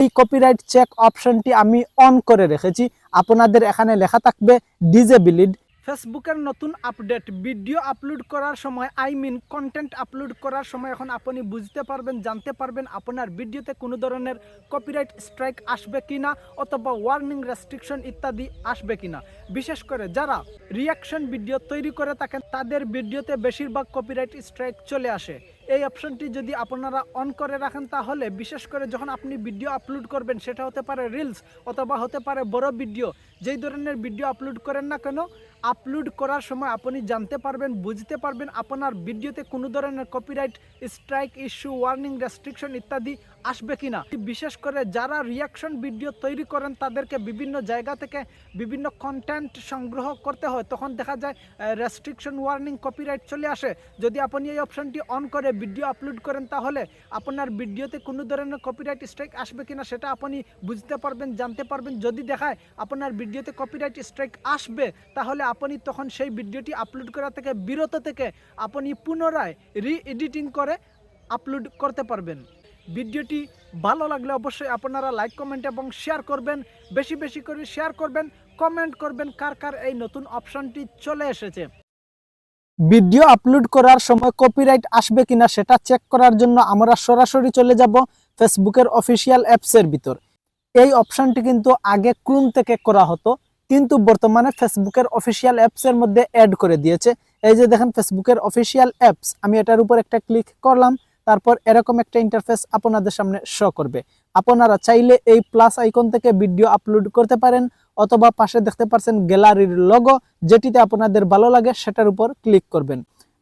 এই copyright check অপশনটি আমি অন করে রেখেছি। আপনাদের এখানে লেখা থাকবে ডিজেবিলিড ফেসবুকের নতুন আপডেট, ভিডিও আপলোড করার সময়, আই মিন কন্টেন্ট আপলোড করার সময় এখন আপনি বুঝতে পারবেন, জানতে পারবেন আপনার ভিডিওতে কোনো ধরনের কপিরাইট স্ট্রাইক আসবে কিনা অথবা ওয়ার্নিং রেস্ট্রিকশন ইত্যাদি আসবে কিনা। বিশেষ করে যারা রিয়াকশন ভিডিও তৈরি করে থাকেন, তাদের ভিডিওতে বেশিরভাগ কপিরাইট স্ট্রাইক চলে আসে। এই অপশনটি যদি আপনারা অন করে রাখেন, তাহলে বিশেষ করে যখন আপনি ভিডিও আপলোড করবেন, সেটা হতে পারে রিলস অথবা হতে পারে বড় ভিডিও যেই ধরনের ভিডিও আপলোড করেন না কেন আপলোড করার সময় আপনি জানতে পারবেন, বুঝতে পারবেন আপনার ভিডিওতে কোনো ধরনের copyright strike issue warning restriction ইত্যাদি আসবে কি না বিশেষ করে যারা রিয়াকশন ভিডিও তৈরি করেন, তাদেরকে বিভিন্ন জায়গা থেকে বিভিন্ন কন্টেন্ট সংগ্রহ করতে হয়। তখন দেখা যায় রেস্ট্রিকশন ওয়ার্নিং কপিরাইট চলে আসে। যদি আপনি এই অপশনটি অন করে ভিডিও আপলোড করেন, তাহলে আপনার ভিডিওতে কোনো ধরনের কপিরাইট স্ট্রাইক আসবে কিনা সেটা আপনি বুঝতে পারবেন, জানতে পারবেন। যদি দেখায় আপনার ভিডিওতে কপিরাইট স্ট্রাইক আসবে, তাহলে আপনি তখন সেই ভিডিওটি আপলোড করা থেকে, বিরত থেকে আপনি পুনরায় রি এডিটিং করে আপলোড করতে পারবেন। ভিডিওটি ভালো লাগলে অবশ্যই আপনারা লাইক কমেন্ট এবং শেয়ার করবেন। বেশি বেশি করে শেয়ার করবেন কমেন্ট করবেন কার কার এই নতুন অপশনটি চলে এসেছে। ভিডিও আপলোড করার সময় কপিরাইট আসবে কিনা সেটা চেক করার জন্য আমরা সরাসরি চলে যাব ফেসবুকের অফিসিয়াল অ্যাপসের ভিতর। এই অপশনটি কিন্তু আগে ক্রুম থেকে করা হতো। কিন্তু বর্তমানে ফেসবুকের অফিসিয়াল অ্যাপসের মধ্যে অ্যাড করে দিয়েছে। এই যে দেখেন ফেসবুকের অফিসিয়াল অ্যাপস আমি এটার উপর একটা ক্লিক করলাম, তারপর এরকম একটা ইন্টারফেস আপনাদের সামনে শো করবে। আপনারা চাইলে এই প্লাস আইকন থেকে ভিডিও আপলোড করতে পারেন, অথবা পাশে দেখতে পাচ্ছেন গ্যালারির লগো যেটিতে আপনাদের ভালো লাগে, সেটার উপর ক্লিক করবেন।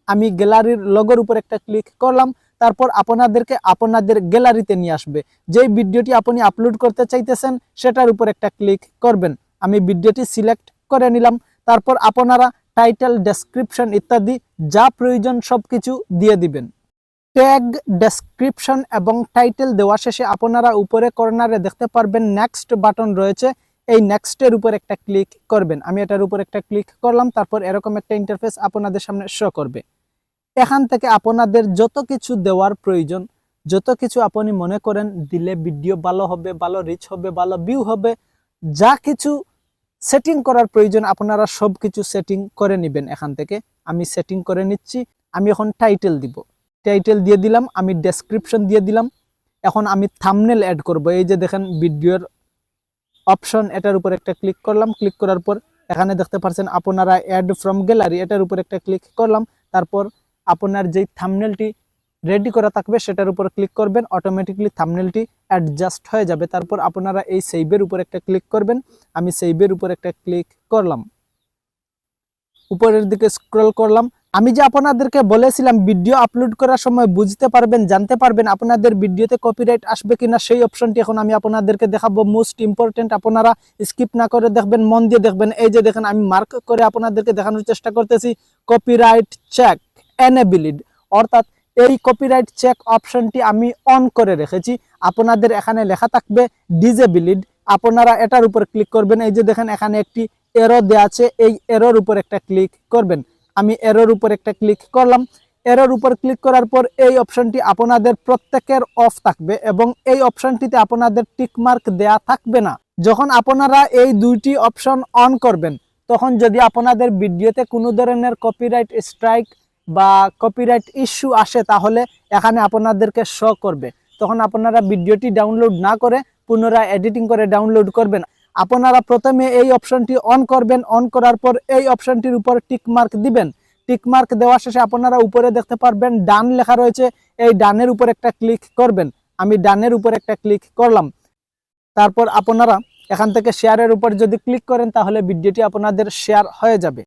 আমি গ্যালারির লগোর উপর একটা ক্লিক করলাম, তারপর আপনাদেরকে আপনাদের গ্যালারিতে নিয়ে আসবে। যেই ভিডিওটি আপনি আপলোড করতে চাইতেছেন, সেটার উপর একটা ক্লিক করবেন। আমি ভিডিওটি সিলেক্ট করে নিলাম। তারপর আপনারা টাইটেল, ডেসক্রিপশন ইত্যাদি যা প্রয়োজন সব কিছু দিয়ে দিবেন। ট্যাগ, ডেসক্রিপশন এবং টাইটেল দেওয়া শেষে আপনারা উপরে কর্নারে দেখতে পারবেন নেক্সট বাটন রয়েছে। এই নেক্সটের উপর একটা ক্লিক করবেন। আমি এটার উপর একটা ক্লিক করলাম, তারপর এরকম একটা ইন্টারফেস আপনাদের সামনে শো করবে। এখান থেকে আপনাদের যত কিছু দেওয়ার প্রয়োজন, যত কিছু আপনি মনে করেন, দিলে ভিডিও ভালো হবে, ভালো রিচ হবে, ভালো ভিউ হবে যা কিছু সেটিং করার প্রয়োজন, আপনারা সব কিছু সেটিং করে নেবেন এখান থেকে। আমি সেটিং করে নিচ্ছি, আমি এখন টাইটেল দিব। টাইটেল দিয়ে দিলাম, আমি ডেসক্রিপশন দিয়ে দিলাম। এখন আমি থামনেল অ্যাড করব। এই যে দেখেন, ভিডিওর অপশন এটার উপর একটা ক্লিক করলাম। ক্লিক করার পর এখানে দেখতে পাচ্ছেন, আপনারা অ্যাড ফ্রম গ্যালারি এটার উপর একটা ক্লিক করলাম। তারপর আপনার যেই থামনেলটি রেডি করা থাকবে, সেটার উপর ক্লিক করবেন অটোমেটিকলি থামনেলটি অ্যাডজাস্ট হয়ে যাবে। তারপর আপনারা এই সেভের উপর একটা ক্লিক করবেন। আমি সেভের উপর একটা ক্লিক করলাম। উপরের দিকে স্ক্রল করলাম। আমি যে আপনাদেরকে বলেছিলাম ভিডিও আপলোড করার সময় বুঝতে পারবেন, জানতে পারবেন আপনাদের ভিডিওতে কপিরাইট আসবে কিনা, সেই অপশনটি এখন আমি আপনাদেরকে দেখাবো। মোস্ট ইম্পর্টেন্ট আপনারা স্কিপ না করে দেখবেন, মন দিয়ে দেখবেন। এই যে দেখেন, আমি মার্ক করে আপনাদেরকে দেখানোর চেষ্টা করতেছি। কপিরাইট চেক এনেবিলিড অর্থাৎ এই কপিরাইট চেক অপশনটি আমি অন করে রেখেছি। আপনাদের এখানে লেখা থাকবে ডিজেবিলিড আপনারা এটার উপর ক্লিক করবেন। এই যে দেখেন, এখানে একটি এরো দেওয়া আছে। এই এরোর উপর একটা ক্লিক করবেন। আমি এরোর উপর একটা ক্লিক করলাম। এরোর উপর ক্লিক করার পর এই অপশনটি আপনাদের প্রত্যেকের অফ থাকবে এবং এই অপশনটিতে আপনাদের টিকমার্ক দেয়া থাকবে না। যখন আপনারা এই দুইটি অপশন অন করবেন, তখন যদি আপনাদের ভিডিওতে কোনো ধরনের কপিরাইট স্ট্রাইক বা কপিরাইট ইস্যু আসে তাহলে এখানে আপনাদেরকে শো করবে। তখন আপনারা ভিডিওটি ডাউনলোড না করে পুনরায় এডিটিং করে ডাউনলোড করবেন। আপনারা প্রথমে এই অপশনটি অন করবেন। অন করার পর এই অপশনটির উপর টিক মার্ক দিবেন। টিক মার্ক দেওয়া শেষে আপনারা উপরে দেখতে পারবেন ডান লেখা রয়েছে। এই ডানের উপর একটা ক্লিক করবেন। আমি ডানের উপর একটা ক্লিক করলাম। তারপর আপনারা এখান থেকে শেয়ারের উপর যদি ক্লিক করেন তাহলে ভিডিওটি আপনাদের শেয়ার হয়ে যাবে।